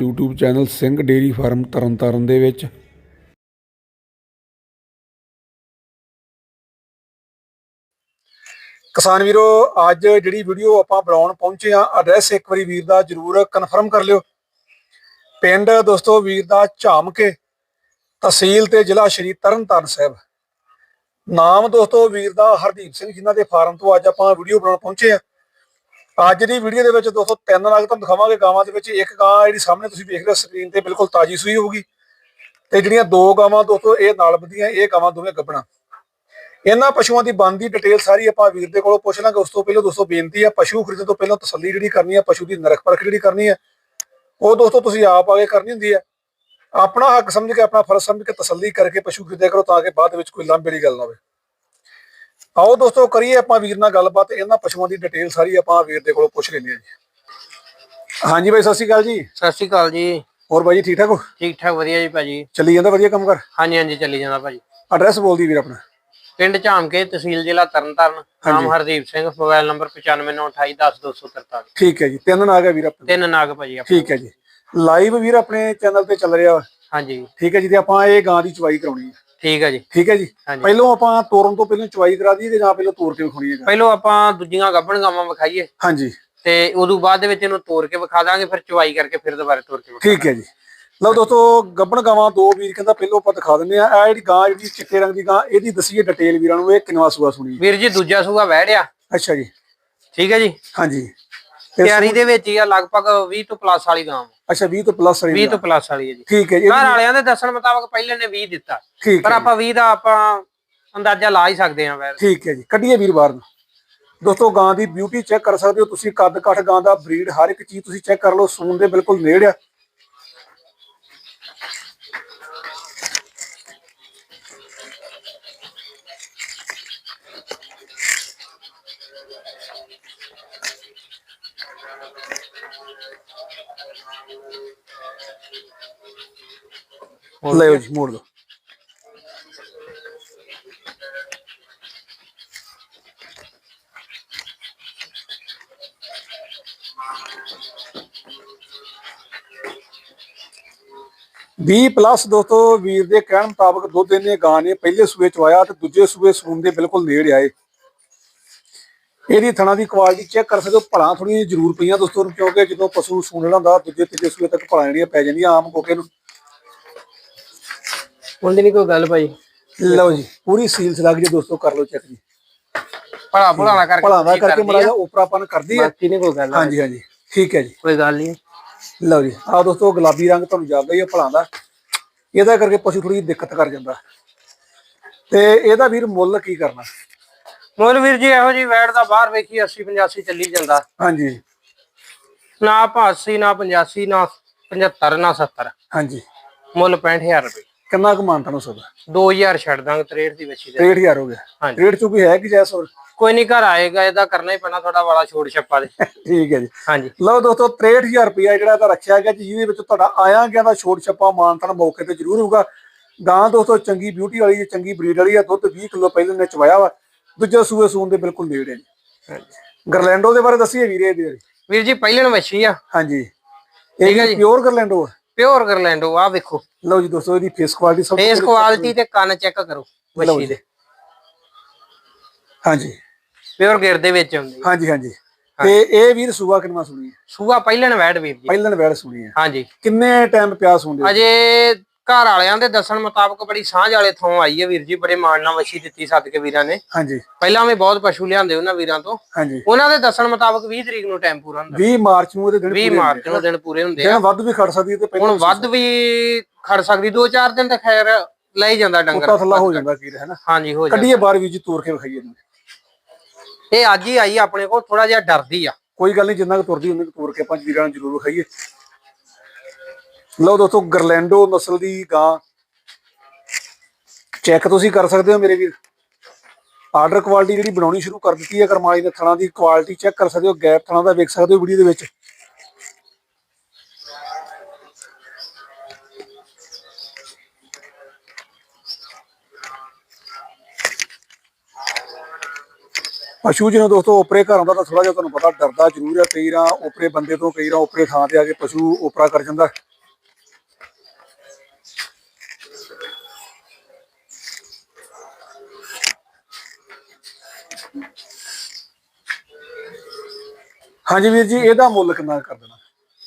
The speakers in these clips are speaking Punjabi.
YouTube channel Singh dairy farm Tarn Taran ਦੇ ਵਿੱਚ। ਕਿਸਾਨ ਵੀਰੋ, ਅੱਜ ਜਿਹੜੀ ਵੀਡੀਓ ਆਪਾਂ ਬਣਾਉਣ ਪਹੁੰਚੇ ਆ ਐਡਰੈਸ ਇੱਕ ਵਾਰੀ ਵੀਰ ਦਾ ਜਰੂਰ ਕਨਫਰਮ ਕਰ ਲਿਓ। ਪਿੰਡ ਦੋਸਤੋ ਵੀਰ ਦਾ ਝਾਮਕੇ, ਤਹਿਸੀਲ ਤੇ ਜ਼ਿਲ੍ਹਾ ਸ਼੍ਰੀ ਤਰਨਤਾਰਨ ਸਾਹਿਬ। ਨਾਮ ਦੋਸਤੋ ਵੀਰ ਦਾ ਹਰਦੀਪ ਸਿੰਘ, ਜਿਨ੍ਹਾਂ ਦੇ ਫਾਰਮ ਤੋਂ ਅੱਜ ਆਪਾਂ ਵੀਡੀਓ ਬਣਾਉਣ ਪਹੁੰਚੇ ਆ ਅੱਜ ਦੀ ਵੀਡੀਓ ਦੇ ਵਿੱਚ ਦੋਸਤੋ ਤਿੰਨ ਨਾਗ ਤੁਹਾਨੂੰ ਦਿਖਾਵਾਂਗੇ ਗਾਵਾਂ ਦੇ ਵਿੱਚ। ਇੱਕ ਗਾਂ ਜਿਹੜੀ ਸਾਹਮਣੇ ਤੁਸੀਂ ਵੇਖ ਰਹੇ ਹੋ ਸਕਰੀਨ ਤੇ ਬਿਲਕੁਲ ਤਾਜੀ ਸੂਈ ਹੋਊਗੀ। ਤੇ ਜਿਹੜੀਆਂ ਦੋ ਗਾਵਾਂ ਦੋਸਤੋ, ਇਹ ਨਾਲ ਵਧੀਆਂ, ਇਹ ਗਾਵਾਂ ਦੋਵੇਂ ਗੱਭਣਾ ਇਹਨਾਂ ਪਸ਼ੂਆਂ ਦੀ ਬਣਦੀ ਡਿਟੇਲ ਸਾਰੀ ਆਪਾਂ ਵੀਰ ਦੇ ਕੋਲੋਂ ਪੁੱਛ ਲਾਂਗੇ। ਉਸ ਤੋਂ ਪਹਿਲਾਂ ਦੋਸਤੋ ਬੇਨਤੀ ਹੈ ਪਸ਼ੂ ਖਰੀਦਣ ਤੋਂ ਪਹਿਲਾਂ ਤਸੱਲੀ ਜਿਹੜੀ ਕਰਨੀ ਹੈ ਪਸ਼ੂ ਦੀ ਨਰਖ ਪਰਖ ਜਿਹੜੀ ਕਰਨੀ ਹੈ ਉਹ ਦੋਸਤੋ ਤੁਸੀਂ ਆਪ ਆਗੇ ਕਰਨੀ ਹੁੰਦੀ ਹੈ ਆਪਣਾ ਹੱਕ ਸਮਝ ਕੇ, ਆਪਣਾ ਫਰਜ਼ ਸਮਝ ਕੇ ਤਸੱਲੀ ਕਰਕੇ ਪਸ਼ੂ ਖਰੀਦਿਆ ਕਰੋ ਤਾਂ ਕਿ ਬਾਅਦ ਵਿੱਚ ਕੋਈ ਲਾਂਭੇ ਵਾਲੀ ਗੱਲ ਨਾ ਹੋਵੇ। ਆਓ ਦੋਸਤੋ ਕਰੀਏ ਆਪਾਂ ਵੀਰ ਨਾਲ ਗੱਲਬਾਤ ਇਹਨਾਂ ਪਸ਼ੂਆਂ ਦੀ ਡਿਟੇਲ ਸਾਰੀ ਆਪਾਂ ਵੀਰ ਦੇ ਕੋਲੋਂ ਪੁੱਛ ਲੈਂਦੇ ਹਾਂ ਜੀ। ਹਾਂਜੀ ਬਾਈ ਸਤਿ ਸ਼੍ਰੀ ਅਕਾਲ ਜੀ। ਸਤਿ ਸ਼੍ਰੀ ਅਕਾਲ ਜੀ। ਹੋਰ ਬਾਈ ਜੀ ਠੀਕ ਠਾਕ ਹੋ? ਠੀਕ ਠਾਕ ਵਧੀਆ ਜੀ ਭਾਜੀ। ਚੱਲੀ ਜਾਂਦਾ ਵਧੀਆ ਕੰਮ ਕਰ ਹਾਂਜੀ ਹਾਂਜੀ ਚੱਲੀ ਜਾਂਦਾ ਭਾਜੀ। ਐਡਰੈਸ ਬੋਲਦੀ ਵੀਰ ਆਪਣਾ। ਪਿੰਡ ਝਾਮਕੇ ਤਹਿਸੀਲ ਜ਼ਿਲ੍ਹਾ ਤਰਨਤਾਰਨ ਨਾਮ ਹਰਦੀਪ ਸਿੰਘ ਮੋਬਾਈਲ ਨੰਬਰ 9598210243 ਠੀਕ ਹੈ ਜੀ ਤਿੰਨ ਨਾਗ ਹੈ ਵੀਰ ਆਪਣੇ। ਤਿੰਨ ਨਾਗ ਭਾਜੀ ਆਪਣੇ। ਠੀਕ ਹੈ ਜੀ। ਲਾਈਵ ਵੀਰ ਆਪਣੇ ਚੈਨਲ ਤੇ ਚੱਲ ਰਿਹਾ। ਹਾਂਜੀ। ਠੀਕ ਹੈ ਜੀ ਤੇ ਆਪਾਂ ਇਹ ਗਾਂ ਦੀ ਚਵਾਈ ਕਰਾਉਣੀ ਹੈ। ਠੀਕ ਹੈ ਜੀ। ਠੀਕ ਹੈ ਜੀ। ਹਾਂਜੀ। ਪਹਿਲੋਂ ਆਪਾਂ ਤੋਰਨ ਤੋਂ ਪਹਿਲਾਂ ਚਵਾਈ ਕਰਾ ਦਈਏ ਕਿ ਜਾਂ ਪਹਿਲਾਂ ਤੋਰ ਕੇ ਵਿਖਾਉਣੀ ਹੈ ਗਾਂ? ਪਹਿਲਾਂ ਆਪਾਂ ਦੂਜੀਆਂ ਗੱਭਣ ਗਾਵਾਂ ਵਿਖਾਈਏ। ਹਾਂਜੀ। ਤੇ ਉਦੋਂ ਬਾਅਦ ਦੇ ਵਿੱਚ ਇਹਨੂੰ ਤੋੜ ਕੇ ਵਿਖਾ ਦਾਂਗੇ ਫਿਰ ਚਵਾਈ ਕਰਕੇ ਫਿਰ ਦੁਬਾਰਾ ਤੋੜ ਕੇ ਵਿਖਾ ਠੀਕ ਹੈ ਜੀ। ਲਓ ਦੋਸਤੋ ਗੱਬਣ ਗਾਵਾਂ ਦੋ ਵੀਰ ਕਹਿੰਦਾ ਪਹਿਲੋਂ ਆਪਾਂ ਦਿਖਾ ਦਿੰਦੇ ਆ ਇਹ ਜਿਹੜੀ ਗਾਂ ਜਿਹੜੀ ਚਿੱਟੇ ਰੰਗ ਦੀ ਗਾਂ ਇਹਦੀ ਦਸੀਏ ਡਿਟੇਲ ਵੀਰਾਂ ਨੂੰ ਇਹ ਕਿੰਨਵਾ ਸੂਆ ਸੁਣੀ ਵੀਰ ਜੀ ਦੂਜਾ ਸੂਆ ਵਹਿੜਿਆ ਅੱਛਾ ਜੀ। ਠੀਕ ਹੈ ਜੀ। ਹਾਂਜੀ। ਤੇ ਤਿਆਰੀ ਦੇ ਵਿੱਚ ਹੀ ਆ ਲਗਭਗ 20 ਤੋਂ ਪਲੱਸ ਵਾਲੀ ਗਾਂ। ਅੱਛਾ 20 ਤੋਂ ਪਲੱਸ 20 ਤੋਂ ਪਲੱਸ ਵਾਲੀ ਹੈ ਜੀ। ਠੀਕ ਹੈ ਜੀ। ਘਰ ਵਾਲਿਆਂ ਦੇ ਦੱਸਣ ਮੁਤਾਬਕ ਪਹਿਲੇ ਨੇ 20 ਦਿੱਤਾ। ਪਰ ਆਪਾਂ 20 ਦਾ ਆਪਾਂ ਅੰਦਾਜ਼ਾ ਲਾ ਹੀ ਸਕਦੇ ਹਾਂ ਵੈਰ ਠੀਕ ਹੈ ਜੀ। ਕੱਢੀਏ ਵੀਰ ਬਾਹਰ ਨੂੰ। ਦੋਸਤੋ ਗਾਂ ਦੀ ਬਿਊਟੀ ਚੈੱਕ ਕਰ ਸਕਦੇ ਹੋ ਤੁਸੀਂ। ਕੱਦ ਕੱਠ ਗਾਂ ਦਾ ਬਰੀਡ ਹਰ ਇੱਕ ਚੀਜ਼ ਤੁਸੀਂ ਚੈੱਕ ਕਰ ਲਓ। ਸੂਨ ਦੇ ਬਿਲਕੁਲ ਨੇੜ ਆ। ਲਓ ਜੀ ਮੋੜ ਦੋ ਵੀਹ ਪਲੱਸ ਦੋਸਤੋ ਵੀਰ ਦੇ ਕਹਿਣ ਮੁਤਾਬਕ ਦੁੱਧ ਇਹਨੇ ਗਾਂ ਨੇ ਪਹਿਲੇ ਸੂਏ ਚਵਾਇਆ ਤੇ ਦੂਜੇ ਸੂਏ ਸੂਣ ਦੇ ਬਿਲਕੁਲ ਨੇੜ ਆਏ। ਇਹਦੀ ਥਣਾ ਦੀ ਕੁਆਲਿਟੀ ਚੈੱਕ ਕਰ ਸਕਦੇ ਹੋ ਭਲਾਂ ਥੋੜੀਆਂ ਜ਼ਰੂਰ ਪਈਆਂ ਦੋਸਤੋ ਕਿਉਂਕਿ ਜਦੋਂ ਪਸ਼ੂ ਸੂਣ ਹੁੰਦਾ ਦੂਜੇ ਤੀਜੇ ਸੂਏ ਤੱਕ ਭਲਾਂ ਜਿਹੜੀਆਂ ਪੈ ਜਾਂਦੀਆਂ ਆਮ ਕੋਕੇ ਨੂੰ। ਹੁੰਦੀ ਨਹੀਂ ਕੋਈ ਗੱਲ ਭਾਈ? ਲਓ ਜੀ ਪੂਰੀ ਸੀਲਸ ਲੱਗ ਜੇ ਦੋਸਤੋ ਕਰ ਲਓ ਚੈੱਕ ਜੀ। ਭਲਾ ਭੁਲਾਣਾ ਕਰਕੇ ਭਲਾਂ ਦਾ ਤੁਸੀਂ ਕਰਕੇ ਕਰਦੀ ਮੜਾ ਆ। ਜਾ ਉਪਰਾਪਨ ਕਰਦੀ ਹੈ ਬਾਕੀ ਨਹੀਂ ਕੋਈ ਗੱਲ ਹਾਂਜੀ ਹਾਂਜੀ ਠੀਕ ਹੈ ਜੀ। ਕੋਈ ਗੱਲ ਨਹੀਂ। ਲਓ ਜੀ ਆਹ ਦੋਸਤੋ ਗੁਲਾਬੀ ਰੰਗ ਤੁਹਾਨੂੰ ਜਾਪਦਾ ਹੀ ਹੈ ਭਲਾਂ ਦਾ ਇਹਦਾ ਕਰਕੇ ਪਸ਼ੂ ਥੋੜੀ ਦਿੱਕਤ ਕਰ ਜਾਂਦਾ। ਤੇ ਇਹਦਾ ਵੀਰ ਮੁੱਲ ਕੀ ਕਰਨਾ? ਮੁੱਲ ਵੀਰ ਜੀ ਇਹੋ ਜੀ ਵੈਟ ਦਾ ਬਾਹਰ ਵੇਖੀ 80 85 ਚੱਲੀ ਜਾਂਦਾ। ਹਾਂਜੀ। ਨਾ ਆਪਾਂ 80 ਨਾ 85 ਨਾ 75 ਨਾ 70 ਹਾਂਜੀ। ਮੁੱਲ 65000 ਰੁਪਏ। ਕਿੰਨਾ ਕੁ ਮਾਨਤਾ ਨੂੰ ਸਦਾ 2000 ਛੱਡ ਦਾਂਗੇ 63 ਦੀ ਬੱਚੀ ਦੇ 63000 ਹੋ ਗਿਆ। ਹਾਂਜੀ। ਰੇਟ ਚੋਂ ਕੋਈ ਹੈ ਕਿ ਜੈਸ ਹੋਰ? ਕੋਈ ਨਹੀਂ ਘਰ ਆਏਗਾ ਇਹਦਾ ਕਰਨਾ ਹੀ ਪੈਣਾ ਥੋੜਾ ਵਾਲਾ ਛੋੜ ਛੱਪਾ ਦੇ। ਠੀਕ ਹੈ ਜੀ। ਹਾਂਜੀ। ਲਓ ਦੋਸਤੋ 63000 ਰੁਪਇਆ ਜਿਹੜਾ ਇਹਦਾ ਰੱਖਿਆ ਗਿਆ ਜੀ, ਜਿਹਦੇ ਵਿੱਚ ਤੁਹਾਡਾ ਆਇਆ ਗਿਆ ਦਾ ਛੋਟ ਛੱਪਾ ਮਾਨਤਨ ਮੌਕੇ ਤੇ ਜ਼ਰੂਰ ਹੋਊਗਾ। ਗਾਂ ਦੋਸਤੋ ਚੰਗੀ ਬਿਊਟੀ ਵਾਲੀ ਹੈ ਚੰਗੀ ਬਰੀਡ ਵਾਲੀ ਹੈ ਦੁੱਧ 20 ਕਿਲੋ ਪਹਿਲਾਂ ਨੇ ਚਵਾਇਆ ਵਾ ਦੂਜੇ ਸੂਏ ਸੂਨ ਦੇ ਬਿਲਕੁਲ ਨੇੜੇ ਨੇ। ਗਰਲੈਂਡੋ ਦੇ ਬਾਰੇ ਦੱਸੀਏ ਵੀਰੇ ਇਹਦੇ ਬਾਰੇ। ਵੀਰ ਜੀ ਪਹਿਲਣ ਵੱਛੀ ਆ। ਹਾਂਜੀ। ਠੀਕ ਹੈ ਇਹ ਜੀ। ਪਿਓਰ ਗਰਲੈਂਡੋ ਆ। ਪਿਓਰ ਗਰਲੈਂਡੋ ਆ ਵੇਖੋ। ਲਓ ਜੀ ਦੋਸਤੋ ਇਹਦੀ ਫੇਸ ਕੁਆਲਿਟੀ ਸਭ ਫੇਸ ਕੁਆਲਿਟੀ ਤੇ ਕੰਨ ਚੈੱਕ ਕਰੋ ਵੱਛੀ। ਦੇ। ਹਾਂਜੀ। ਪਿਓਰ ਗੇਰ ਦੇ ਵਿੱਚ ਹੁੰਦੀ ਹਾਂਜੀ ਹਾਂਜੀ। ਤੇ ਇਹ ਵੀਰ ਸੂਆ ਕਿੰਨਾ ਸੁਣੀ ਹੈ? ਸੂਆ ਪਹਿਲਣ ਵੈਟ ਵੀਰ ਜੀ। ਪਹਿਲਾਂ ਵੈੜ ਸੁਣੀ ਹੈ। ਹਾਂਜੀ। ਕਿੰਨੇ ਟਾਈਮ ਪਿਆ ਸੁਣਦੇ ਅਜੇ ਘਰ ਵਾਲਿਆਂ ਦੇ ਦੱਸਣ ਮੁਤਾਬਕ ਬੜੀ ਸਾਂਝ ਵਾਲੇ ਥੋਂ ਆਈ ਹੈ ਵੀਰ ਜੀ ਬੜੇ ਮਾਣ ਨਾਲ ਵਛੀ ਦਿੱਤੀ ਸੱਦ ਕੇ ਵੀਰਾਂ ਨੇ। ਹਾਂਜੀ। ਪਹਿਲਾਂ ਵੀ ਬਹੁਤ ਪਸ਼ੂ ਲਿਆਂਦੇ ਉਹਨਾਂ ਵੀਰਾਂ ਤੋਂ। ਹਾਂਜੀ। ਉਹਨਾਂ ਦੇ ਦੱਸਣ ਮੁਤਾਬਕ 20 ਤਰੀਕ ਨੂੰ ਟਾਈਮ ਪੂਰਾ ਹੁੰਦਾ। 20 ਮਾਰਚ ਨੂੰ ਇਹਦੇ ਦਿਨ 20 ਪੂਰੇ ਮਾਰਚ ਨੂੰ ਦਿਨ ਪੂਰੇ ਹੁੰਦੇ ਆ। ਵੱਧ ਵੀ ਖੜ ਸਕਦੀ ਤੇ ਪਹਿਲਾਂ ਹੁਣ ਵੱਧ ਵੀ ਖੜ ਸਕਦੀ 2-4 ਦਿਨ ਤਾਂ ਖੈਰ ਲੈ ਜਾਂਦਾ ਡੰਗਰ। ਥੱਲਾ ਹੋ ਜਾਂਦਾ ਕੀ ਹੈ ਨਾ ਹਾਂਜੀ ਹੋ ਜਾਂਦਾ। ਕੱਢੀਏ ਬਾਹਰ ਵੀ ਜੀ ਤੋਰ ਕੇ ਵਿਖਾਈਏ ਇਹ ਅੱਜ ਹੀ ਆਈ ਆਪਣੇ ਕੋਲ ਥੋੜਾ ਜਿਹਾ ਡਰਦੀ ਆ। ਕੋਈ ਗੱਲ ਨਹੀਂ ਜਿੰਨਾ ਕੁ ਤੁਰਦੀ ਉਹਨੇ ਤੋਰ ਕੇ ਆਪਾਂ ਵੀਰਾਂ ਨੂੰ ਜ਼ਰੂਰ ਵਿਖਾਈਏ। ਲਓ ਦੋਸਤੋ ਗਰਲੈਂਡੋ ਨਸਲ ਦੀ ਗਾਂ। ਚੈੱਕ ਤੁਸੀਂ ਕਰ ਸਕਦੇ ਹੋ ਮੇਰੇ ਵੀਰ। ਆਰਡਰ ਕੁਆਲਿਟੀ ਜਿਹੜੀ ਬਣਾਉਣੀ ਸ਼ੁਰੂ ਕਰ ਦਿੱਤੀ ਹੈ ਕਰਮਾਲੀ ਨੇ ਥਣਾ ਦੀ। ਕੁਆਲਿਟੀ ਚੈੱਕ ਕਰ ਸਕਦੇ ਹੋ, ਗੈਪ ਥਣਾ ਦਾ ਵੇਖ ਸਕਦੇ ਹੋ ਵੀਡੀਓ ਦੇ ਵਿੱਚ। ਪਸ਼ੂ ਜਿਹਨੂੰ ਦੋਸਤੋ, ਓਪਰੇ ਘਰ ਆਉਂਦਾ ਤਾਂ ਥੋੜਾ ਜਿਹਾ ਤੁਹਾਨੂੰ ਪਤਾ, ਡਰਦਾ ਜ਼ਰੂਰ ਹੈ ਕਈ ਰਾਂ ਓਪਰੇ ਬੰਦੇ ਤੋਂ, ਕਈ ਰਾਂ ਓਪਰੇ ਥਾਂ ਤੇ ਆ ਕੇ ਪਸ਼ੂ ਓਪਰਾ ਕਰ ਜਾਂਦਾ। ਹਾਂਜੀ ਵੀਰ ਜੀ ਇਹਦਾ ਮੁੱਲ ਕਿੰਨਾ ਕਰ ਦੇਣਾ?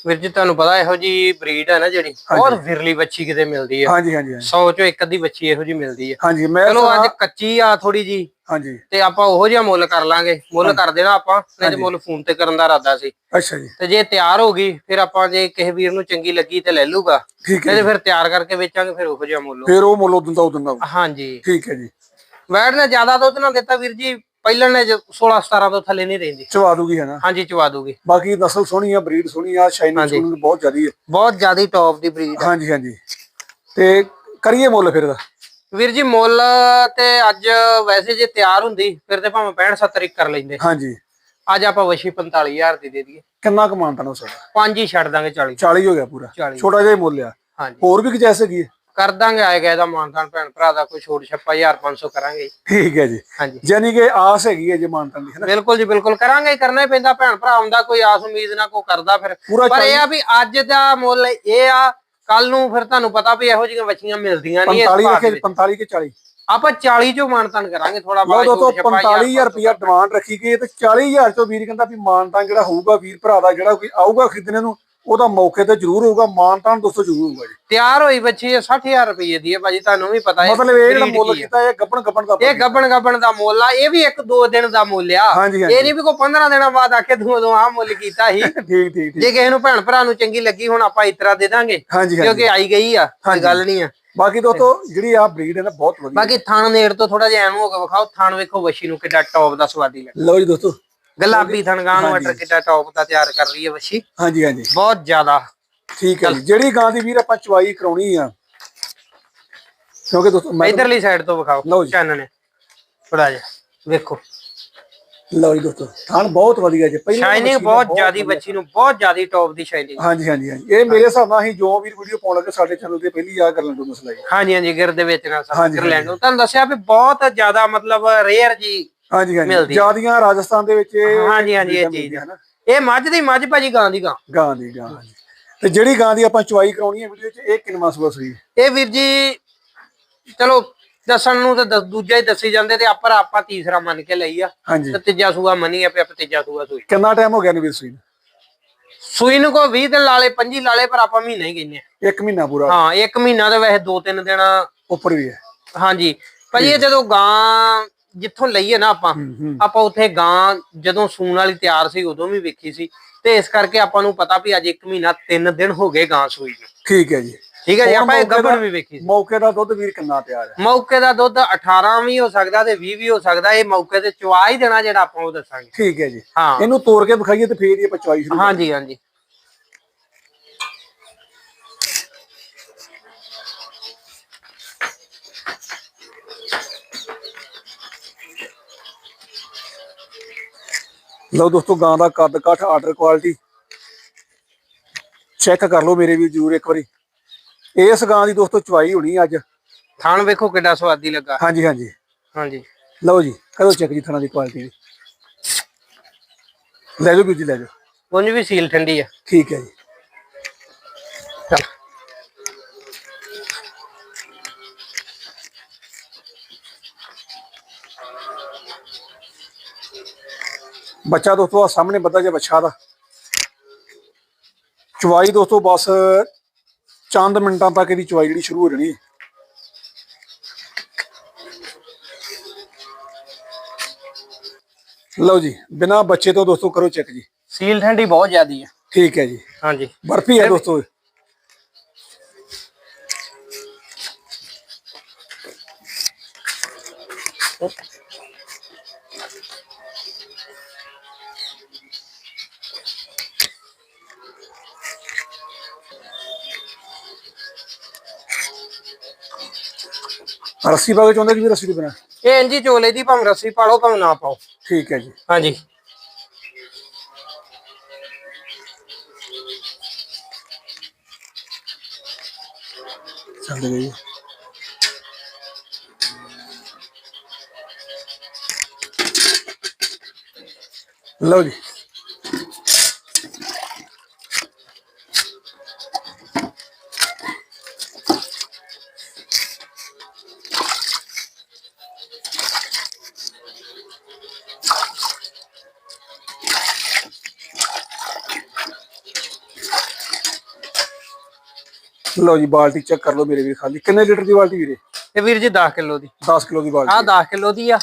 ਵੀਰ ਜੀ ਤੁਹਾਨੂੰ ਪਤਾ ਇਹੋ ਜੀ ਬਰੀਡ ਹੈ ਨਾ ਜਿਹੜੀ ਬਹੁਤ ਵਿਰਲੀ ਬੱਚੀ ਕਿਤੇ ਮਿਲਦੀ ਹੈ ਹਾਂਜੀ ਹਾਂਜੀ ਹਾਂਜੀ। 100 ਚੋਂ ਇੱਕ ਅੱਧੀ ਬੱਚੀ ਇਹੋ ਜੀ ਮਿਲਦੀ ਹੈ ਹਾਂਜੀ ਮੈਂ ਚਲੋ ਅੱਜ ਕੱਚੀ ਆ ਥੋੜੀ ਜੀ ਹਾਂਜੀ। ਤੇ ਆਪਾਂ ਉਹੋ ਜਿਹਾ ਮੁੱਲ ਕਰ ਲਾਂਗੇ। ਮੁੱਲ ਕਰ ਦੇਣਾ ਆਪਾਂ ਨਹੀਂ ਤੇ ਮੁੱਲ ਫੋਨ ਤੇ ਕਰਨ ਦਾ ਇਰਾਦਾ ਸੀ। ਅੱਛਾ ਜੀ। ਤੇ ਜੇ ਤਿਆਰ ਹੋ ਗਈ ਫਿਰ ਆਪਾਂ ਜੇ ਕਿਸੇ ਵੀਰ ਨੂੰ ਚੰਗੀ ਲੱਗੀ ਤੇ ਲੈ ਲੂਗਾ। ਠੀਕ ਹੈ ਤੇ ਫਿਰ ਤਿਆਰ ਕਰਕੇ ਵੇਚਾਂਗੇ ਫਿਰ ਉਹੋ ਜਿਹਾ ਮੁੱਲ। ਫਿਰ ਉਹ ਮੁੱਲ ਉਦੋਂ ਦਾ ਉਦੋਂ ਦਾ। ਹਾਂਜੀ। ਠੀਕ ਹੈ ਜੀ। ਵੈਟ ਨੇ ਜ਼ਿਆਦਾ ਦੁੱਧ ਨਾ ਦਿੱਤਾ ਵੀਰ ਜੀ ਪਹਿਲਾਂ ਨੇ 16 17 ਤੋਂ ਥੱਲੇ ਨਹੀਂ ਰਹਿੰਦੀ। ਚਵਾ ਦੂਗੀ ਹੈ ਨਾ। ਹਾਂਜੀ ਚਵਾ ਦੂਗੀ। ਬਾਕੀ ਨਸਲ ਸੋਹਣੀ ਆ ਬਰੀਡ ਸੋਹਣੀ ਆ ਸ਼ਾਈਨਿੰਗ। ਸੋਹਣੀ ਬਹੁਤ ਜ਼ਿਆਦੀ ਹੈ ਬਹੁਤ ਜ਼ਿਆਦੀ ਟੌਪ ਦੀ ਬਰੀਡ ਹਾਂਜੀ ਹਾਂਜੀ। ਤੇ ਕਰੀਏ ਮੁੱਲ ਫਿਰ ਦਾ ਵੀਰ ਜੀ ਮੁੱਲ ਤੇ ਅੱਜ ਵੈਸੇ ਜੇ ਤਿਆਰ ਹੁੰਦੀ ਫਿਰ ਤੇ ਭਾਵੇਂ 65 70 ਇੱਕ ਕਰ ਲੈਂਦੇ। ਹਾਂਜੀ। ਅੱਜ ਆਪਾਂ ਵਸ਼ੀ 45000 ਦੀ ਦੇ ਦਈਏ। ਕਿੰਨਾ ਕਮਾਉਂਦਾ ਨਾ ਸਾਡਾ ਪੰਜ ਹੀ ਛੱਡ ਦਾਂਗੇ 40 40 ਹੋ ਗਿਆ ਪੂਰਾ। 40 ਛੋਟਾ ਜਿਹਾ ਹੀ ਮੁੱਲ ਆ। ਹਾਂਜੀ। ਹੋਰ ਵੀ ਕਿਜੈਸ ਹੈਗੀ ਹੈ? ਕਰ ਦਾਂਗੇ ਆਏਗਾ ਇਹਦਾ ਮਾਨਤਾਨ ਭੈਣ ਭਰਾ ਦਾ ਕੋਈ ਛੋਟ ਛੱਪਾ 1500 ਕਰਾਂਗੇ ਠੀਕ ਹੈ ਜੀ। ਹਾਂਜੀ। ਯਾਨੀ ਕਿ ਆਸ ਹੈਗੀ ਹੈ ਜੇ ਮਾਨਤਾਂ ਦੀ ਹੈ ਨਾ? ਬਿਲਕੁਲ ਜੀ ਬਿਲਕੁਲ ਕਰਾਂਗੇ ਕਰਨਾ ਹੀ ਪੈਂਦਾ ਭੈਣ ਭਰਾ ਆਉਂਦਾ ਕੋਈ ਆਸ ਉਮੀਦ ਨਾ ਕੋ ਕਰਦਾ ਫਿਰ। ਪੂਰਾ ਇਹ ਆ ਵੀ ਅੱਜ ਦਾ ਮੁੱਲ ਇਹ ਆ ਕੱਲ ਨੂੰ ਫਿਰ ਤੁਹਾਨੂੰ ਪਤਾ ਵੀ ਇਹੋ ਜਿਹੀਆਂ ਬੱਚੀਆਂ ਮਿਲਦੀਆਂ ਨਹੀਂ ਇਸ 45 ਭਾਅ ਦੇ ਕੇ ਵਿੱਚ। 45 ਕੇ 40 ਆਪਾਂ 40 ਚੋਂ ਮਾਨਤਾਨ ਕਰਾਂਗੇ ਥੋੜਾ ਬਹੁਤ ਦੋਸਤੋ ਛੋਟ ਛੱਪਾ 45000 ਰੁਪਇਆ ਡਿਮਾਂਡ ਰੱਖੀ ਗਈ ਤੇ 40000 ਚੋਂ ਵੀਰ ਕਹਿੰਦਾ ਵੀ ਮਾਨਤਾਂ ਜਿਹੜਾ ਹੋਊਗਾ ਵੀਰ ਭਰਾ ਦਾ ਜਿਹੜਾ ਕੋਈ ਆਊਗਾ ਖਰੀਦਣੇ ਨੂੰ ਉਹਦਾ ਮੌਕੇ ਤੇ ਜ਼ਰੂਰ ਹੋਊਗਾ ਮਾਨਤਾਂ ਦੋਸਤੋ ਜ਼ਰੂਰ ਹੋਊਗਾ ਜੀ। ਤਿਆਰ ਹੋਈ ਬੱਚੀ 60000 ਰੁਪਏ ਦੀ ਹੈ ਭਾਜੀ ਤੁਹਾਨੂੰ ਵੀ ਪਤਾ ਹੈ। ਮਤਲਬ ਇਹ ਜਿਹੜਾ ਮੁੱਲ ਕੀ ਆ। ਕੀਤਾ ਇਹ ਗੱਬਣ ਗੱਬਣ ਦਾ ਇਹ ਗੱਬਣ ਗੱਬਣ ਦਾ ਮੁੱਲ ਆ ਇਹ ਵੀ ਇੱਕ ਦੋ ਦਿਨ ਦਾ ਮੁੱਲ ਆ। ਇਹ ਨਹੀਂ ਵੀ ਕੋਈ 15 ਦਿਨਾਂ ਬਾਅਦ ਆਖੇ ਤੂੰ ਉਦੋਂ ਆ ਮੁੱਲ ਕੀਤਾ ਸੀ। ਠੀਕ ਠੀਕ ਠੀਕ। ਜੇ ਕਿਸੇ ਨੂੰ ਭੈਣ ਭਰਾ ਨੂੰ ਚੰਗੀ ਲੱਗੀ ਹੁਣ ਆਪਾਂ ਇਤਰਾ ਦੇ ਦਾਂਗੇ ਕਿਉਂਕਿ ਆਈ ਗਈ ਆ। ਗੱਲ ਨਹੀਂ ਆ। ਬਾਕੀ ਦੋਸਤੋ ਜਿਹੜੀ ਆ ਬਰੀਡ ਹੈ ਨਾ ਬਹੁਤ ਵਧੀਆ ਬਾਕੀ ਥਣ ਨੇੜ ਤੋਂ ਥੋੜਾ ਜਿਹਾ ਐਨੂੰ ਹੋ ਕੇ ਵਿਖਾਓ ਥਣ ਵੇਖੋ ਵਸ਼ੀ ਨੂੰ ਕਿੱਡਾ ਟੌਪ ਦਾ ਸਵਾਦੀ ਲੱਗਾ ਲਓ ਜੀ ਦੋਸਤੋ ਗੁਲਾਬੀ ਥਣਗਾਂ ਨੂੰ। ਮਟਰ ਕਿੱਡਾ ਟੌਪ ਦਾ ਤਿਆਰ ਕਰ ਰਹੀ ਹੈ ਵਸ਼ੀ। ਹਾਂਜੀ ਹਾਂਜੀ। ਬਹੁਤ ਜ਼ਿਆਦਾ। ਠੀਕ ਹੈ ਜਿਹੜੀ ਗਾਂ ਦੀ ਵੀਰ ਆਪਾਂ ਚਵਾਈ ਕਰਾਉਣੀ ਆ ਕਿਉਂਕਿ ਦੋਸਤੋ ਮੈਂ ਇਧਰਲੀ ਸਾਈਡ ਤੋਂ ਵਿਖਾਓ ਲਓ ਜੀ। ਚੰਨ ਨੇ। ਥੋੜਾ ਜਿਹਾ ਵੇਖੋ। ਲਓ ਜੀ ਦੋਸਤੋ ਥਾਣ ਬਹੁਤ ਵਧੀਆ ਜੀ। ਪਹਿਲਾਂ ਸ਼ਾਈਨਿੰਗ ਬਹੁਤ ਜ਼ਿਆਦੀ। ਬੱਚੀ ਨੂੰ ਬਹੁਤ ਜ਼ਿਆਦੀ ਟੌਪ ਦੀ ਸ਼ਾਈਨਿੰਗ ਹਾਂਜੀ ਹਾਂਜੀ ਹਾਂਜੀ। ਇਹ ਮੇਰੇ ਹਿਸਾਬ ਨਾਲ ਹੀ ਜੋ ਵੀਰ ਵੀਡੀਓ ਪਾਉਣ ਲੱਗੇ ਸਾਡੇ ਚੈਨਲ ਤੇ ਪਹਿਲੀ ਆ ਕਰਨ ਤੋਂ ਮਸਲਾ ਜੀ। ਹਾਂਜੀ ਹਾਂਜੀ ਗਿਰ ਦੇ ਵਿੱਚ ਨਾ ਸਬਸਕ੍ਰਾਈਬ ਲੈਣ ਨੂੰ ਤੁਹਾਨੂੰ ਦੱਸਿਆ ਵੀ ਬਹੁਤ ਜ਼ਿਆਦਾ ਮਤਲਬ ਰੇਅਰ ਜੀ ਹਾਂਜੀ ਹਾਂਜੀ। ਮਿਲਦੀ ਹੈ। ਜਿਆਦੀਆਂ ਰਾਜਸਥਾਨ ਦੇ ਵਿੱਚ ਇਹ ਹਾਂਜੀ ਹਾਂਜੀ ਇਹ ਚੀਜ਼ਾਂ ਮਿਲਦੀਆਂ ਨਾ ਇਹ ਮੱਝ ਦੀ ਮੱਝ ਭਾਜੀ ਗਾਂ ਦੀ ਗਾਂ। ਗਾਂ ਦੀ ਗਾਂ। ਤੇ ਜਿਹੜੀ ਗਾਂ ਦੀ ਆਪਾਂ ਚਵਾਈ ਕਰਾਉਣੀ ਹੈ ਵੀਡੀਓ 'ਚ ਇਹ ਕਿੰਨਵਾਂ ਸੂਆ ਸੂਈ? ਇਹ ਵੀਰ ਜੀ ਚਲੋ ਦੱਸਣ ਨੂੰ ਤਾਂ ਦ- ਦੂਜਾ ਹੀ ਦੱਸੀ ਜਾਂਦੇ ਤੇ ਆਪਾਂ ਆਪਾਂ ਤੀਸਰਾ ਮੰਨ ਕੇ ਲਈ ਆ। ਹਾਂਜੀ। ਤੇ ਤੀਜਾ ਸੂਆ ਮੰਨੀ ਆ ਪਿਆ ਤੀਜਾ ਸੂਆ ਸੂਈ। ਕਿੰਨਾ ਟਾਈਮ ਹੋ ਗਿਆ ਨੇ ਵੀਰ ਸੂਈ ਨੂੰ? ਸੂਈ ਨੂੰ ਕੋ 20 ਦਿਨ ਲਾਲੇ 25 ਲਾਲੇ ਪਰ ਆਪਾਂ ਮਹੀਨਾ ਹੀ ਕਹਿੰਦੇ ਆ। ਇੱਕ ਮਹੀਨਾ ਪੂਰਾ? ਹਾਂ ਇੱਕ ਮਹੀਨਾ ਦੇ ਵੈਸੇ ਦੋ ਤਿੰਨ ਦਿਨ ਉੱਪਰ ਵੀ ਹੈ। ਹਾਂਜੀ। ਭਾਜੀ ਇਹ ਜਦੋਂ ਗਾਂ ਜਿੱਥੋਂ ਲਈਏ ਨਾ ਆਪਾਂ ਹੂੰ ਹੂੰ। ਆਪਾਂ ਉੱਥੇ ਗਾਂ ਜਦੋਂ ਸੂਣ ਵਾਲੀ ਤਿਆਰ ਸੀ ਉਦੋਂ ਵੀ ਵੇਖੀ ਸੀ। ਤੇ ਇਸ ਕਰਕੇ ਆਪਾਂ ਨੂੰ ਪਤਾ ਵੀ ਅੱਜ ਇੱਕ ਮਹੀਨਾ ਤਿੰਨ ਦਿਨ ਹੋ ਗਏ ਗਾਂ ਸੂਈ ਨੂੰ। ਠੀਕ ਹੈ ਜੀ। ਠੀਕ ਹੈ ਜੀ ਆਪਾਂ ਇਹ ਗੱਭਣ ਵੀ ਵੇਖੀ ਸੀ। ਮੌਕੇ ਦਾ ਦੁੱਧ ਵੀਰ ਕਿੰਨਾ ਤਿਆਰ ਹੈ? ਮੌਕੇ ਦਾ ਦੁੱਧ 18 ਵੀ ਹੋ ਸਕਦਾ ਤੇ 20 ਵੀ ਹੋ ਸਕਦਾ ਇਹ ਮੌਕੇ ਤੇ ਚਵਾ ਹੀ ਦੇਣਾ ਜਿਹੜਾ ਆਪਾਂ ਉਹ ਦੱਸਾਂਗੇ। ਠੀਕ ਹੈ ਜੀ। ਹਾਂ। ਇਹਨੂੰ ਤੋੜ ਕੇ ਵਿਖਾਈਏ ਤੇ ਫੇਰ ਹੀ ਆਪਾਂ ਚਵਾਈ ਸ਼ੁਰੂ ਹਾਂਜੀ ਹਾਂਜੀ। ਲਓ ਦੋਸਤੋ ਗਾਂ ਦਾ ਕੱਦ ਕਾਠ ਆਰਡਰ ਕੁਆਲਿਟੀ ਚੈੱਕ ਕਰ ਲਓ ਮੇਰੇ ਵੀ ਜਰੂਰ ਇੱਕ ਵਾਰੀ। ਇਸ ਗਾਂ ਦੀ ਦੋਸਤੋ ਚਵਾਈ ਹੋਣੀ ਅੱਜ। ਥਾਣ ਵੇਖੋ ਕਿੱਡਾ ਸਵਾਦੀ ਲੱਗਾ। ਹਾਂਜੀ ਹਾਂਜੀ। ਹਾਂਜੀ। ਲਓ ਜੀ ਕਰੋ ਚੈੱਕ ਜੀ ਥਣਾ ਦੀ ਕੁਆਲਿਟੀ ਲੈ ਜਾਓ ਵੀਰ ਜੀ ਲੈ ਜਾਓ। ਉਂਝ ਵੀ ਸੀਲ ਠੰਡੀ ਆ। ਠੀਕ ਹੈ ਜੀ। ਬੱਚਾ ਦੋਸਤੋ ਆ ਸਾਹਮਣੇ ਬੱਦਾ ਜਿਹਾ ਬੱਚਾ ਦਾ। ਚਵਾਈ ਦੋਸਤੋ ਬਸ ਚੰਦ ਮਿੰਟਾਂ ਤੱਕ ਇਹਦੀ ਚਵਾਈ ਜਿਹੜੀ ਸ਼ੁਰੂ ਹੋ ਜਾਣੀ ਹੈ। ਲਓ ਜੀ ਬਿਨਾ ਬੱਚੇ ਤੋਂ ਦੋਸਤੋ ਕਰੋ ਚੈੱਕ ਜੀ। ਸੀਲ ਠੰਡੀ ਬਹੁਤ ਜ਼ਿਆਦੀ ਆ ਠੀਕ ਹੈ ਜੀ। ਹਾਂਜੀ। ਬਰਫੀ ਹੈ ਦੋਸਤੋ। ਰੱਸੀ ਪਾ ਕੇ ਚਾਹੁੰਦੇ ਕਿ ਵੀ ਰੱਸੀ ਤੋਂ ਬਿਨਾ? ਇਹ ਇੰਜੀ ਚੋਲੇ ਦੀ ਭਾਵੇਂ ਰੱਸੀ ਪਾਲੋ ਭਾਵੇਂ ਨਾ ਪਾਓ। ਠੀਕ ਹੈ ਜੀ। ਹਾਂਜੀ। ਚੱਲਦੇ ਗਏ ਜੀ ਲਓ ਜੀ। ਲਓ ਜੀ ਬਾਲਟੀ ਚੈੱਕ ਕਰ ਲਓ ਮੇਰੇ ਵੀਰ ਖਾਲੀ। ਕਿੰਨੇ ਲੀਟਰ ਦੀ ਬਾਲਟੀ ਵੀਰੇ? ਇਹ ਵੀਰ ਜੀ 10 ਕਿਲੋ ਦੀ। 10 ਕਿਲੋ ਦੀ ਬਾਲਟੀ ਆਹ 10 ਕਿਲੋ ਦੀ ਆ।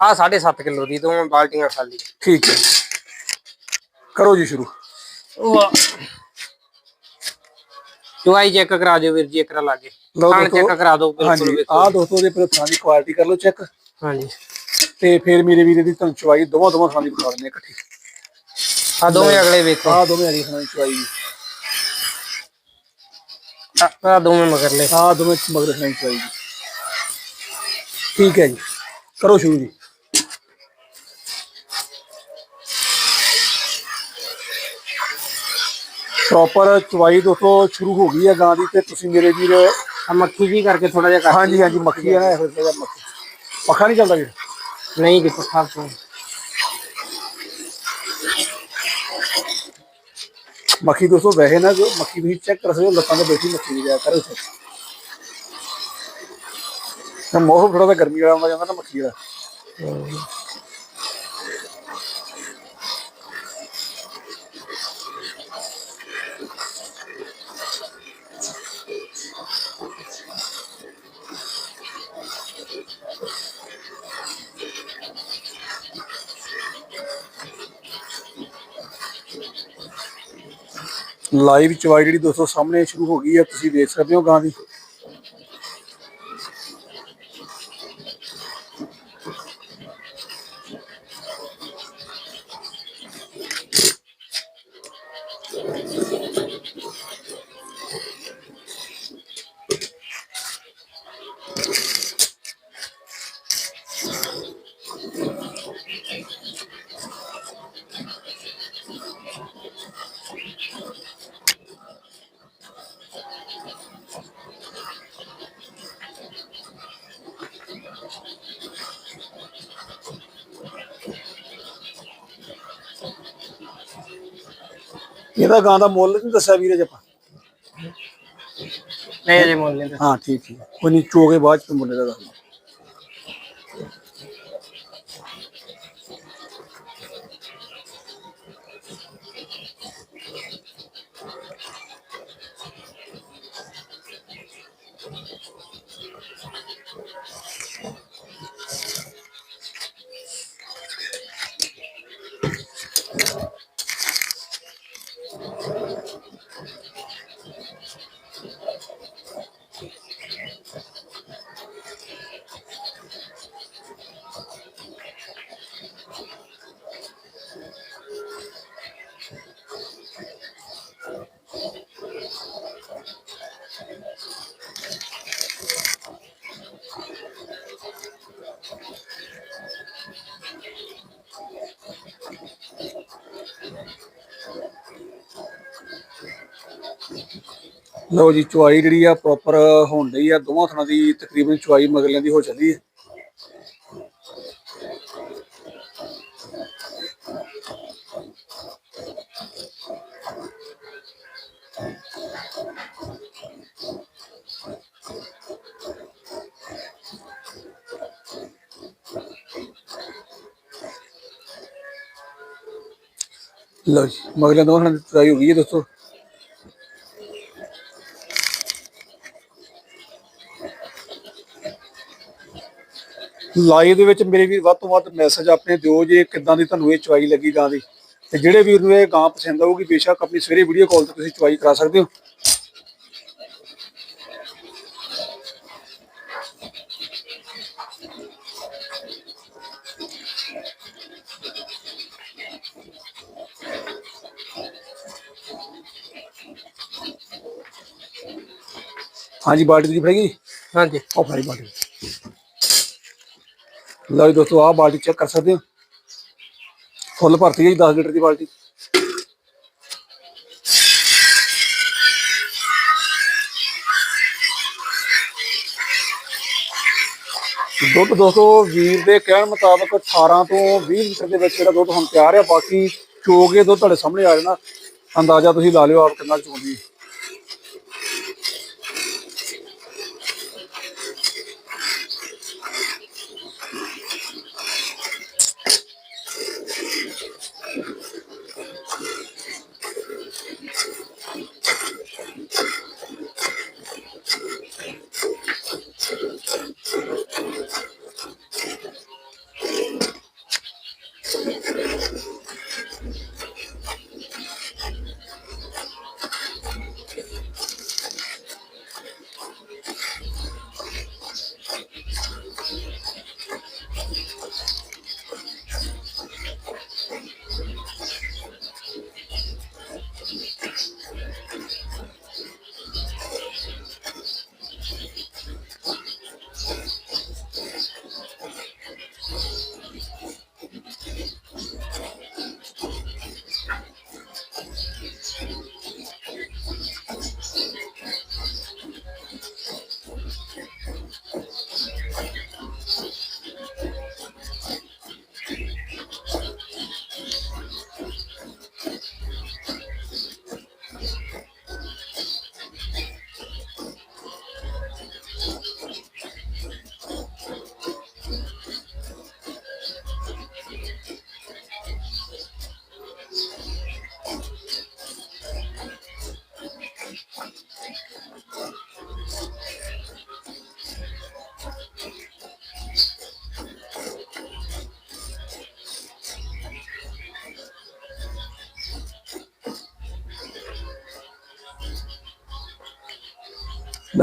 ਆਹ 7.5 ਕਿਲੋ ਦੀ ਦੋਵਾਂ ਬਾਲਟੀਆਂ ਖਾਲੀ। ਠੀਕ ਹੈ। ਕਰੋ ਜੀ ਸ਼ੁਰੂ। ਵਾਹ ਚੁਆਈ ਚੈੱਕ ਕਰਾ ਦਿਓ ਵੀਰ ਜੀ ਇੱਕ ਰਾ ਲਾਗੇ। ਦੋਸਤੋ, ਚੈੱਕ ਕਰਾ ਦਿਓ ਬਿਲਕੁਲ ਆਹ ਦੋਸਤੋ ਦੇ ਪਹਿਲਾਂ ਥਾਂ ਦੀ ਕੁਆਲਿਟੀ ਕਰ ਲਓ ਚੈੱਕ ਹਾਂਜੀ। ਤੇ ਫਿਰ ਮੇਰੇ ਵੀਰੇ ਦੀ ਤੁਹਾਨੂੰ ਚੁਆਈ ਦੋਵਾਂ ਦੋਵਾਂ ਥਾਂ ਦੀ ਦਿਖਾ ਦਿੰਦੇ ਇਕੱਠੀ। ਆ ਦੋਵੇਂ ਅਗਲੇ ਵੇਖੋ। ਆਹ ਦੋਵੇਂ ਹਰੀ ਥਾਂ ਦੀ ਚੁਆਈ। ਆ ਦੋਵੇਂ ਮਗਰਲੇ ਆਹ ਦੋਵੇਂ ਮਗਰ ਥਾਂ ਦੀ ਚੁਆਈ ਜੀ ਠੀਕ ਹੈ ਜੀ ਕਰੋ ਸ਼ੁਰੂ ਜੀ ਪ੍ਰੋਪਰ ਚੁਆਈ ਦੋਸਤੋ ਸ਼ੁਰੂ ਹੋ ਗਈ ਹੈ ਗਾਂ ਦੀ ਤੇ ਤੁਸੀਂ ਮੇਰੇ ਵੀਰ ਆ ਮੱਖੀ ਜੀ ਕਰਕੇ ਥੋੜਾ ਜਿਹਾ ਕਰ ਹਾਂਜੀ ਹਾਂਜੀ ਮੱਖੀ ਹੈ ਨਾ ਫਿਰ ਥੋੜ੍ਹਾ ਮੱਖੀ ਪੱਖਾ ਨਹੀਂ ਚੱਲਦਾ ਵੀਰ ਨਹੀਂ ਜੀ ਪੱਖਾ ਮੱਖੀ ਦੋਸਤੋ, ਵੈਸੇ ਨਾ ਜੋ ਮੱਖੀ ਤੁਸੀਂ ਚੈੱਕ ਕਰ ਸਕਦੇ ਹੋ, ਲੱਤਾਂ ਤੇ ਬੈਠੀ ਮੱਖੀ ਦੀ ਜਾ ਕਰੋ ਇੱਥੇ। ਤਾਂ ਮੌਸਮ ਥੋੜਾ ਜਿਹਾ ਗਰਮੀ ਵਾਲਾ ਹੁੰਦਾ ਜਾਂਦਾ ਨਾ ਮੱਖੀ ਦਾ ਲਾਈਵ ਚਵਾਈ ਜਿਹੜੀ ਦੋਸਤੋ ਸਾਹਮਣੇ ਸ਼ੁਰੂ ਹੋ ਗਈ ਹੈ, ਤੁਸੀਂ ਦੇਖ ਸਕਦੇ ਹੋ ਗਾਂ ਦੀ। ਇਹਦਾ ਗਾਂ ਦਾ ਮੁੱਲ ਨਹੀਂ ਦੱਸਿਆ ਵੀਰੇ ਜੀ ਆਪਾਂ। ਨਹੀਂ ਅਜੇ ਮੁੱਲ ਨਹੀਂ ਹਾਂ ਠੀਕ ਠੀਕ। ਕੋਈ ਨਹੀਂ ਚੋਗੇ ਬਾਅਦ ਚ ਮੁੱਲ ਦਾ ਦੱਸਣਾ। ਲਓ ਜੀ, ਚੁਆਈ ਜਿਹੜੀ ਆ ਪ੍ਰੋਪਰ ਹੋਣ ਡਈ ਆ, ਦੋਵਾਂ ਥਣਾਂ ਦੀ ਤਕਰੀਬਨ ਚੁਆਈ ਮਗਲਿਆਂ ਦੀ ਹੋ ਚੱਲੀ ਹੈ ਲਓ ਜੀ ਮਗਲਿਆਂ ਦੋਵਾਂ ਥਣਾਂ ਦੀ ਚੁਆਈ ਹੋ ਗਈ ਹੈ ਦੋਸਤੋ। ਲਾਈਵ ਦੇ ਵਿੱਚ ਮੇਰੇ ਵੀਰ ਵੱਧ ਤੋਂ ਵੱਧ ਮੈਸੇਜ ਆਪਣੇ ਦਿਓ ਜੇ ਕਿੱਦਾਂ ਦੀ ਤੁਹਾਨੂੰ ਇਹ ਚੁਆਈ ਲੱਗੀ ਗਾਂ ਦੀ। ਤੇ ਜਿਹੜੇ ਵੀਰ ਨੂੰ ਇਹ ਗਾਂ ਪਸੰਦ ਆਊਗੀ ਬੇਸ਼ੱਕ ਆਪਣੀ ਸਵੇਰੇ ਵੀਡੀਓ ਕਾਲ ਤੇ ਤੁਸੀਂ ਚੁਆਈ ਕਰਾ ਸਕਦੇ ਹੋ। ਹਾਂਜੀ ਬਾਲਟੀ ਦੀ ਫੜੇਗੀ ਹਾਂਜੀ। ਉਹ ਫੜੀ ਬਾਲਟੀ। ਲਓ ਜੀ ਦੋਸਤੋ, ਆਹ ਬਾਲਟੀ ਚੈੱਕ ਕਰ ਸਕਦੇ ਹੋ? ਫੁੱਲ ਭਰਤੀ ਹੈ ਜੀ 10 ਲੀਟਰ ਦੀ ਬਾਲਟੀ। ਦੁੱਧ ਦੋਸਤੋ, ਵੀਰ ਦੇ ਕਹਿਣ ਮੁਤਾਬਕ 18 ਤੋਂ 20 ਲੀਟਰ ਦੇ ਵਿੱਚ ਜਿਹੜਾ ਦੁੱਧ ਹੁਣ ਤਿਆਰ ਹੈ, ਬਾਕੀ ਚੋਗੇ ਦੁੱਧ ਤੁਹਾਡੇ ਸਾਹਮਣੇ ਆ ਜਾਣਾ। ਅੰਦਾਜ਼ਾ ਤੁਸੀਂ ਲਾ ਲਿਓ ਆਪ ਕਿੰਨਾ ਕੁ ਚੋਂਦੀ ਹੈ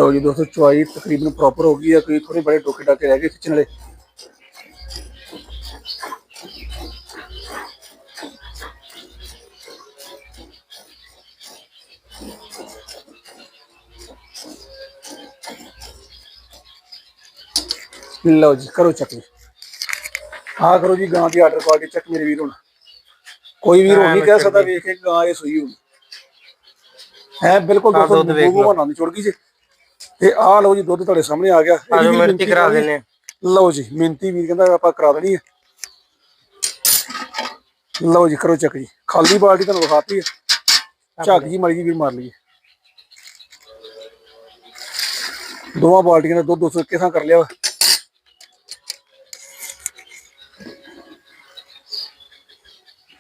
ਲਓ ਜੀ ਦੋਸਤੋ ਚੁਆਈ ਤਕਰੀਬਨ ਪ੍ਰੋਪਰ ਹੋ ਗਈ ਹੈ ਕੋਈ ਥੋੜੇ ਬੜੇ ਡੋਕੇ ਡਾਕੇ ਰਹਿ ਗਏ ਖਿੱਚਣ ਵਾਲੇ। ਲਓ ਜੀ ਕਰੋ ਚੱਕ ਜੀ ਹਾਂ ਕਰੋ ਜੀ ਗਾਂ ਦੀ ਆਰਡਰ ਕੁਆਲਿਟੀ ਚੱਕ ਮੇਰੇ ਵੀਰ ਹੁਣ। ਕੋਈ ਵੀਰ ਨਹੀਂ ਕਹਿ ਸਕਦਾ ਵੇਖ ਕੇ ਗਾਂ ਇਹ ਸੂਈ ਹੋਊਗੀ। ਹੈ ਬਿਲਕੁਲ ਦੋਸਤੋ ਮੂੰਹ ਬਣਾ ਦੀ ਚੁੜ ਗਈ ਜੀ। ਤੇ ਆਹ ਲਓ ਜੀ ਦੁੱਧ ਤੁਹਾਡੇ ਸਾਹਮਣੇ ਆ ਗਿਆ ਇਹਦੀ ਆਜੋ ਵੀ ਕਰਾ ਕਰਨੀ। ਦਿੰਨੇ ਆ। ਲਓ ਜੀ ਮਿੰਤੀ ਵੀਰ ਕਹਿੰਦਾ ਆਪਾਂ ਕਰਾ ਦੇਣੀ ਹੈ ਲਓ ਜੀ ਕਰੋ ਚੱਕ ਜੀ ਖਾਲੀ ਬਾਲਟੀ ਤੁਹਾਨੂੰ ਵਿਖਾਤੀ ਹੈ ਝੱਗ ਜੀ ਮੜੀ ਜੀ ਵੀਰ ਮਾਰ ਲਈਏ ਦੋਵਾਂ ਬਾਲਟੀਆਂ ਦਾ ਦੁੱਧ 200 ਕਿਸਾਂ ਕਰ ਲਿਆ ਵਾ।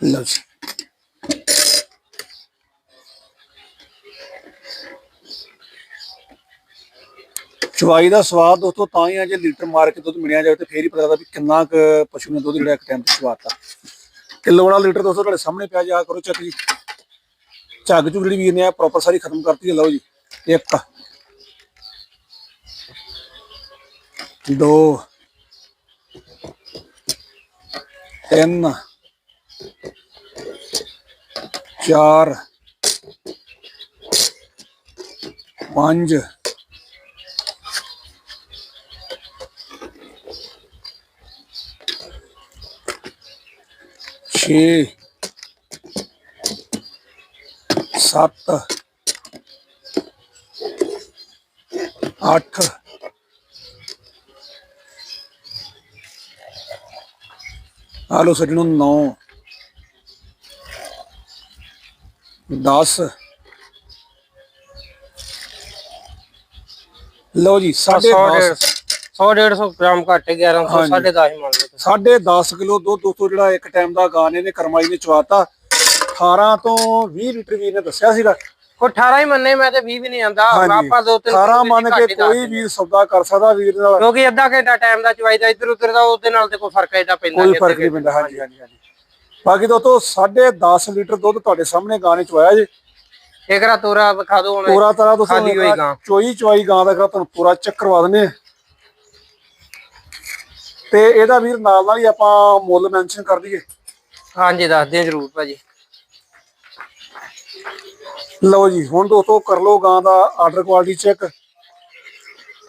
ਲਓ ਜੀ ਚਵਾਈ ਦਾ ਸਵਾਦ ਦੋਸਤੋ, ਤਾਂ ਹੀ ਆ ਜੇ ਲੀਟਰ ਮਾਰ ਕੇ ਦੁੱਧ ਮਿਲਿਆ ਜਾਵੇ ਤੇ ਫੇਰ ਹੀ ਪਤਾ ਲੱਗਦਾ ਵੀ ਕਿੰਨਾ ਕੁ ਪਸ਼ੂ ਨੇ ਦੁੱਧ ਜਿਹੜਾ ਇੱਕ ਟਾਈਮ ਤੇ ਚਵਾਤਾ ਕਿਲੋ ਵਾਲਾ ਲੀਟਰ ਦੋਸਤੋ, ਤੁਹਾਡੇ ਸਾਹਮਣੇ ਪਿਆ ਜਾ ਕਰੋ ਚੱਕ ਜੀ। ਝੱਗ ਝੁਗ ਜਿਹੜੀ ਵੀਰ ਨੇ ਆ ਪ੍ਰੋਪਰ ਸਾਰੀ ਖਤਮ ਕਰਤੀ ਹੈ, ਲਓ ਜੀ। ਇੱਕ, ਦੋ, ਤਿੰਨ, ਚਾਰ, ਪੰਜ ਛੇ ਸੱਤ ਅੱਠ ਆਲੋ ਸੱਜਣੋ 9 10 ਲਓ ਜੀ 100 10.5 100 150 ਗ੍ਰਾਮ ਘੱਟ 1100 ਹਾਂਜੀ। 10.5 ਮੰਨ ਲਓ ਤੁਸੀਂ। ਸਾਢੇ 10 ਕਿਲੋ ਦੁੱਧ ਦੋਸਤੋ ਜਿਹੜਾ ਇੱਕ ਟਾਈਮ ਦਾ ਗਾਣੇ ਨੇ ਕਰਮਾਈ ਨੇ ਚਵਾਤਾ। 18 ਤੋਂ 20 ਲੀਟਰ ਵੀਰ ਨੇ ਦੱਸਿਆ ਸੀਗਾ। ਕੋਈ 18 ਹੀ ਮੰਨੇ ਮੈਂ ਤੇ 20 ਵੀ ਨਹੀਂ ਆਂਦਾ। ਆਪਾਂ ਦੋ ਤਿੰਨ 18 ਕਿਲੋ ਮੰਨ ਕੇ ਕੋਈ। ਵੀ ਸੌਦਾ ਕਰ ਸਕਦਾ ਵੀਰ ਨਾਲ। ਕਿਉਂਕਿ ਅੱਧਾ ਘੰਟਾ ਟਾਈਮ ਦਾ ਚਵਾਈ ਦਾ ਇੱਧਰ ਉੱਧਰ ਦਾ ਉਹਦੇ ਨਾਲ ਤੇ ਕੋਈ ਫ਼ਰਕ ਇਹਦਾ ਪੈਂਦਾ ਕੋਈ ਫ਼ਰਕ ਨਹੀਂ ਪੈਂਦਾ। ਹਾਂਜੀ ਹਾਂਜੀ ਹਾਂਜੀ। ਬਾਕੀ ਦੋਸਤੋ 10.5 ਲੀਟਰ ਦੁੱਧ ਤੁਹਾਡੇ ਸਾਹਮਣੇ ਗਾਣੇ ਚਵਾਇਆ ਜੇ। ਇਕਰਾ ਤੋਰਾ ਵਿਖਾ ਦੋ ਹੁਣ ਖਾਲੀ ਹੋਈ ਗਾਂ। ਚੋਈ ਚਵਾਈ ਗਾਂ ਦਾ ਤੁਹਾਨੂੰ ਪੂਰਾ ਚੱਕ ਕਰਵਾ ਦਿੰਦੇ ਆ ਤੇ ਇਹਦਾ ਵੀਰ ਨਾਲ ਨਾਲ ਹੀ ਆਪਾਂ ਮੁੱਲ ਮੈਂਸ਼ਨ ਕਰ ਦਈਏ ਹਾਂਜੀ ਦੱਸ ਦਿਓ ਜਰੂਰ ਭਾਜੀ। ਲਓ ਜੀ ਹੁਣ ਦੋਸਤੋ ਕਰ ਲਓ ਗਾਂ ਦਾ ਆਰਡਰ ਕੁਆਲਿਟੀ ਚੈੱਕ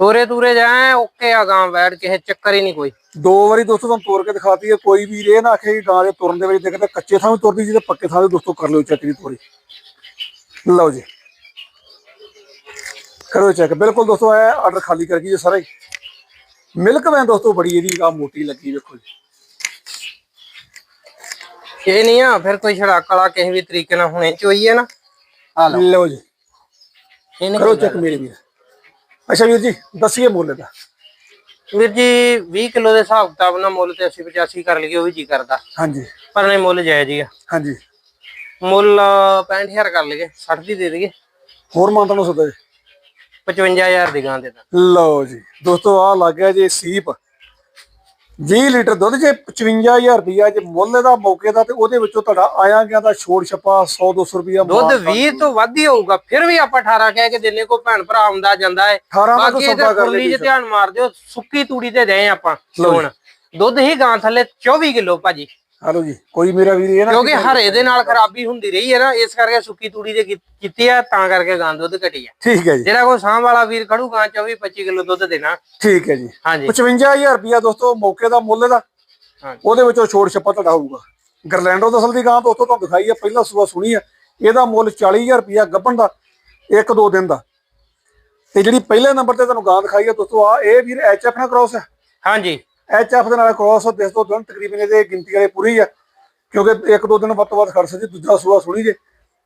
ਤੋਰੇ ਤੂਰੇ ਜਾਏ ਓਕੇ ਆ ਗਾਂ ਬੈਠ ਕਿਸੇ ਚੱਕਰ ਹੀ ਨਹੀਂ ਕੋਈ। ਦੋ ਵਾਰੀ ਦੋਸਤੋ ਤੁਹਾਨੂੰ ਤੋੜ ਕੇ ਦਿਖਾਤੀ ਹੈ ਕੋਈ ਵੀ ਇਹ ਨਾ ਆਖੇ ਗਾਂ ਦੇ ਤੁਰਨ ਦੇ ਵਿੱਚ ਦੇਖਦਾ ਕੱਚੇ ਥਾਂ ਵੀ ਤੁਰਦੀ ਜੀ ਤੇ ਪੱਕੇ ਥਾਂ ਵੀ ਦੋਸਤੋ ਕਰ ਲਿਓ ਚੈੱਕ ਦੀ ਤੋਰੀ। ਲਓ ਜੀ। ਕਰੋ ਚੈੱਕ ਬਿਲਕੁਲ ਦੋਸਤੋ ਇਹ ਆਰਡਰ ਖਾਲੀ ਕਰ ਗਈ ਜੇ ਸਾਰਾ ਹੀ। ਮਿਲਕ ਵੈਨ ਦੋਸਤੋ ਬੜੀ ਇਹਦੀ ਆ ਮੋਟੀ ਲੱਗੀ ਵੇਖੋ ਜੀ। ਇਹ ਨਹੀਂ ਆ ਫਿਰ ਕੋਈ ਛੜਾਕ ਵਾਲਾ ਕਿਸੇ ਵੀ ਤਰੀਕੇ ਨਾਲ ਹੁਣੇ ਚੋਈ ਹੈ ਨਾ। ਆ ਲਓ। ਜੀ। ਇਹ ਨਹੀਂ ਕਰੋ ਚੈੱਕ ਮੇਰੇ ਵੀਰ ਅੱਛਾ ਵੀਰ ਜੀ ਦੱਸੀਏ ਮੁੱਲ ਦਾ ਵੀਰ ਜੀ 20 ਕਿਲੋ ਦੇ ਹਿਸਾਬ ਕਿਤਾਬ ਨਾਲ ਮੁੱਲ ਤੇ 80 85 ਕਰ ਲਈਏ ਉਹ ਵੀ ਜੀ ਕਰਦਾ। ਹਾਂਜੀ। ਪਰ ਨਹੀਂ ਮੁੱਲ ਜਾਇਜ਼ ਹੀ ਆ। ਹਾਂਜੀ। ਮੁੱਲ 65000 ਕਰ ਲਈਏ 60 ਦੀ ਦੇ ਦਈਏ। ਹੋਰ ਮਾਨਤਾ ਨੂੰ ਸਦਾ ਜੀ। 55000 ਦੀ ਗਾਂ ਦੇ ਦਾਂ। ਲਓ ਜੀ ਦੋਸਤੋ ਆ ਲੱਗ ਗਿਆ ਜੀ ਸੀਪ। 20 ਲੀਟਰ ਦੁੱਧ ਜੇ 55000 ਰੁਪਇਆ ਜੇ ਮੁੱਲ ਦਾ ਮੌਕੇ ਦਾ ਤੇ ਉਹਦੇ ਵਿੱਚੋਂ ਤੁਹਾਡਾ ਆਇਆ ਗਿਆ ਦਾ ਛੋੜ ਛੱਪਾ 100 200 ਰੁਪਇਆ ਦੁੱਧ 20 ਤੋਂ ਵੱਧ ਹੀ ਹੋਊਗਾ ਫਿਰ ਵੀ ਆਪਾਂ 18 ਕਹਿ ਕੇ ਦਿੰਨੇ ਕੋ ਭੈਣ ਭਰਾ ਆਉਂਦਾ ਜਾਂਦਾ ਹੈ 18 ਦਾ ਬਾਕੀ ਇਹਦੇ ਕਰ ਫੁੱਲੀ ਲਈ ਚ ਧਿਆਨ ਮਾਰ ਦਿਓ ਸੁੱਕੀ ਤੂੜੀ ਤੇ ਰਹੇ ਆਪਾਂ ਲਓ ਹੁਣ। ਦੁੱਧ ਹੀ ਗਾਂ ਥੱਲੇ 24 ਕਿਲੋ ਭਾਜੀ। ਹਲੋ ਜੀ ਕੋਈ ਮੇਰਾ ਵੀਰ ਇਹ ਨਾ ਕਿਉਂਕਿ ਹਰੇ ਦੇ ਨਾਲ ਖਰਾਬੀ ਹੁੰਦੀ ਰਹੀ ਹੈ ਨਾ ਇਸ ਕਰਕੇ ਸੁੱਕੀ ਤੂੜੀ ਕੀ- ਕੀਤੀ ਆ ਤਾਂ ਕਰਕੇ ਗਾਂ ਦੁੱਧ ਘਟੀ ਆ। ਠੀਕ ਹੈ ਜੀ। ਜਿਹੜਾ ਕੋਈ ਸਾਂਭ ਵਾਲਾ ਵੀਰ ਖੜੂ ਗਾਂ 24 25 ਕਿਲੋ ਦੁੱਧ ਦੇਣਾ। ਠੀਕ ਹੈ ਜੀ। ਹਾਂਜੀ। 55000 ਰੁਪਇਆ ਦੋਸਤੋ ਮੌਕੇ ਦਾ ਮੁੱਲ ਦਾ। ਉਹਦੇ ਵਿੱਚੋਂ ਛੋੜ ਛੱਪਾ ਤੁਹਾਡਾ ਹੋਊਗਾ। ਗਰਲੈਂਡੋ ਦਸਲ ਦੀ ਗਾਂ ਦੋਸਤੋ ਤੁਹਾਨੂੰ ਦਿਖਾਈ ਹੈ ਪਹਿਲਾ ਸੂਆ ਸੁਣੀ ਹੈ ਇਹਦਾ ਮੁੱਲ 40000 ਰੁਪਇਆ ਗੱਭਣ ਦਾ ਇੱਕ ਦੋ ਦਿਨ ਦਾ। ਤੇ ਜਿਹੜੀ ਪਹਿਲੇ ਨੰਬਰ ਤੇ ਤੁਹਾਨੂੰ ਗਾਂ ਦਿਖਾਈ ਹੈ ਦੋਸਤੋ ਆ ਇਹ ਵੀਰ ਐਚਐਫ ਨਾਲ ਕ੍ਰਾਸ ਹੈ ਹਾਂਜੀ। ਐਚਐਫ ਦੇ ਨਾਲ ਕ੍ਰਾਸ ਦਿਸ ਤੋਂ ਦਿਨ ਤਕਰੀਬਨ ਇਹਦੇ ਗਿਣਤੀ ਵਾਲੇ ਪੂਰੀ ਆ ਕਿਉਂਕਿ ਇੱਕ ਦੋ ਦਿਨ ਵੱਧ ਤੋਂ ਵੱਧ ਖੜ ਸਕਦੀ ਦੂਜਾ ਸੂਆ ਸੁਣੀ ਜੇ।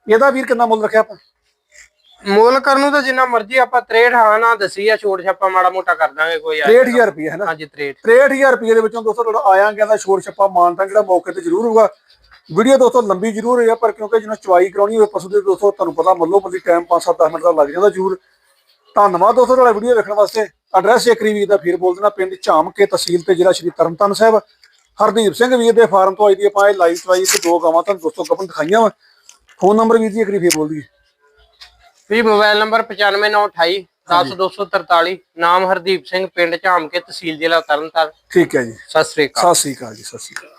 ਇਹਦਾ ਵੀਰ ਕਿੰਨਾ ਮੁੱਲ ਰੱਖਿਆ ਆਪਾਂ? ਮੁੱਲ ਕਰਨ ਨੂੰ ਤਾਂ ਜਿੰਨਾ ਮਰਜ਼ੀ ਆਪਾਂ 63 ਹਾਂ ਨਾ ਦਸੀ ਆ ਛੋੜ ਛਾਪਾ ਮਾੜਾ ਮੋਟਾ ਕਰ ਦਾਂਗੇ ਕੋਈ ਆ 63000 ਰੁਪਏ ਹੈ ਨਾ? ਹਾਂਜੀ 63 63000 ਰੁਪਏ ਦੇ ਵਿੱਚੋਂ ਦੋਸਤੋ ਤੁਹਾਡਾ ਆਇਆ ਗਿਆ ਦਾ ਛੋੜ ਛੱਪਾ ਮਾਨਤਾ ਜਿਹੜਾ ਮੌਕੇ ਤੇ ਜ਼ਰੂਰ ਹੋਊਗਾ। ਵੀਡੀਓ ਦੋਸਤੋ ਲੰਬੀ ਜ਼ਰੂਰ ਹੋਈ ਆ ਪਰ ਕਿਉਂਕਿ ਜਿਹਨਾਂ ਚਵਾਈ ਕਰਾਉਣੀ ਹੋਵੇ ਪਸ਼ੂ ਦੇ ਦੋਸਤੋ ਤੁਹਾਨੂੰ ਪਤਾ ਮੱਲੋ ਮੱਲੀ ਟਾਈਮ 5-7 ਮਿੰਟ ਦਾ ਲੱਗ ਜਾਂਦਾ ਜ਼ਰੂਰ। ਧੰਨਵਾਦ ਦੋਸਤੋ ਤੁਹਾਡਾ ਵੀਡੀਓ ਵੇਖਣ ਵਾਸਤੇ। ਐਡਰੈਸ ਇੱਕ ਵੀਰ ਦਾ ਫਿਰ ਬੋਲ ਦੇਣਾ ਪਿੰਡ ਝਾਮ ਕੇ ਤਹਿਸੀਲ ਤੇ ਜ਼ਿਲ੍ਹਾ ਸ਼੍ਰੀ ਤਰਨਤਾਰਨ ਸਾਹਿਬ। ਹਰਦੀਪ ਸਿੰਘ ਵੀਰ ਦੇ ਫਾਰਮ ਤੋਂ ਅੱਜ ਦੀ ਆਪਾਂ ਇਹ ਲਾਈਵ ਚਵਾਈ ਤੇ ਦੋ ਗਾਵਾਂ ਤੁਹਾਨੂੰ ਦੋਸਤੋ ਕਪਨ ਦਿਖਾਈਆਂ ਵਾ। ਫੋਨ ਨੰਬਰ ਵੀਰ ਜੀ ਇੱਕ ਵਾਰੀ ਫਿਰ ਬੋਲ ਦਈਏ। ਵੀ ਮੋਬਾਈਲ ਨੰਬਰ 9598 10243 ਨਾਮ ਹਰਦੀਪ ਸਿੰਘ ਪਿੰਡ ਝਾਮ ਕੇ ਤਹਿਸੀਲ ਜ਼ਿਲ੍ਹਾ ਤਰਨਤਾਰਨ। ਠੀਕ ਹੈ ਜੀ। ਸਤਿ ਸ੍ਰੀ ਅਕਾਲ। ਸਤਿ ਸ੍ਰੀ ਅਕਾਲ ਜੀ ਸਤਿ ਸ੍ਰੀ ਅਕਾਲ।